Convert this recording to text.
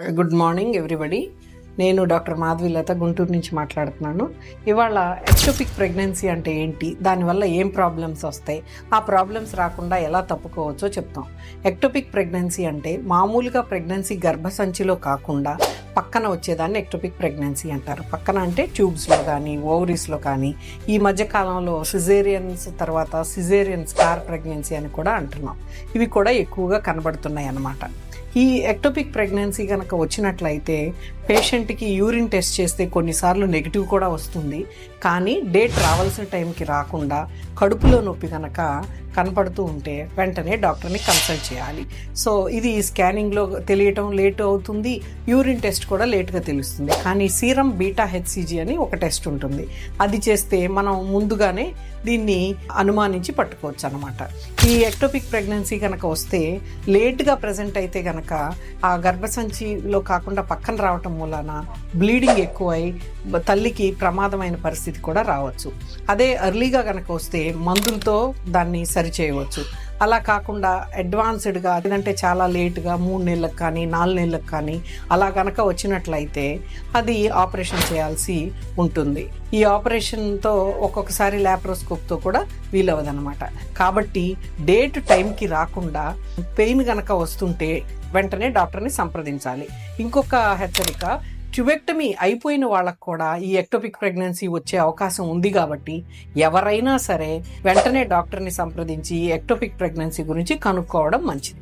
Good morning everybody. నేను doctor Madhavilatha Guntur నుంచి మాట్లాడుతున్నాను. ఇవాళ ఎక్టోపిక్ ప్రెగ్నెన్సీ అంటే ఏంటి? దానివల్ల ఏం ప్రాబ్లమ్స్ వస్తాయి? ఆ ప్రాబ్లమ్స్ రాకుండా ఎలా తప్పుకోవచ్చో చెప్తాం. ఎక్టోపిక్ ప్రెగ్నెన్సీ అంటే మామూలుగా ప్రెగ్నెన్సీ గర్భసంచిలో కాకుండా పక్కన వచ్చేదాన్ని ఎక్టోపిక్ ప్రెగ్నెన్సీ అంటారు. పక్కన అంటే ట్యూబ్స్లో కానీ ఓవరీస్లో కానీ ఈ మధ్య కాలంలో సిజేరియన్స్ తర్వాత సిజేరియన్ కార్ ప్రెగ్నెన్సీ అని కూడా అంటున్నాం. ఇవి కూడా ఎక్కువగా కనబడుతున్నాయి అన్నమాట. ఈ ఎక్టోపిక్ ప్రెగ్నెన్సీ కనుక వచ్చినట్లయితే పేషెంట్కి యూరిన్ టెస్ట్ చేస్తే కొన్నిసార్లు నెగిటివ్ కూడా వస్తుంది. కానీ డేట్ రావాల్సిన టైంకి రాకుండా కడుపులో నొప్పి కనుక కనపడుతూ ఉంటే వెంటనే డాక్టర్ని కన్సల్ట్ చేయాలి. సో ఇది స్కానింగ్లో తెలియటం లేట్ అవుతుంది. యూరిన్ టెస్ట్ కూడా లేట్గా తెలుస్తుంది. కానీ సీరం బీటా హెచ్సిజీ అని ఒక టెస్ట్ ఉంటుంది. అది చేస్తే మనం ముందుగానే దీన్ని అనుమానించి పట్టుకోవచ్చు అనమాట ఈ ఎక్టోపిక్ ప్రెగ్నెన్సీ కనుక వస్తే లేట్గా ప్రజెంట్ అయితే కనుక ఆ గర్భసంచిలో కాకుండా పక్కన రావటం మూలాన బ్లీడింగ్ ఎక్కువై తల్లికి ప్రమాదమైన పరిస్థితి కూడా రావచ్చు. అదే ఎర్లీగా కనుక వస్తే మందులతో దాన్ని సరి సరిచేయవచ్చు అలా కాకుండా అడ్వాన్స్డ్గా అదంటే చాలా లేట్గా మూడు నెలలకు కానీ నాలుగు నెలలకు కానీ అలా కనుక వచ్చినట్లయితే అది ఆపరేషన్ చేయాల్సి ఉంటుంది. ఈ ఆపరేషన్తో ఒక్కొక్కసారి ల్యాప్రోస్కోప్తో కూడా వీలవదనమాట కాబట్టి డేట్ టైంకి రాకుండా పెయిన్ గనక వస్తుంటే వెంటనే డాక్టర్ని సంప్రదించాలి. ఇంకొక హెచ్చరిక ట్యుబెక్టమీ అయిపోయిన వాళ్ళకు కూడా ఈ ఎక్టోపిక్ ప్రెగ్నెన్సీ వచ్చే అవకాశం ఉంది కాబట్టి ఎవరైనా సరే వెంటనే డాక్టర్ని సంప్రదించి ఈ ఎక్టోపిక్ ప్రెగ్నెన్సీ గురించి కనుక్కోవడం మంచిది.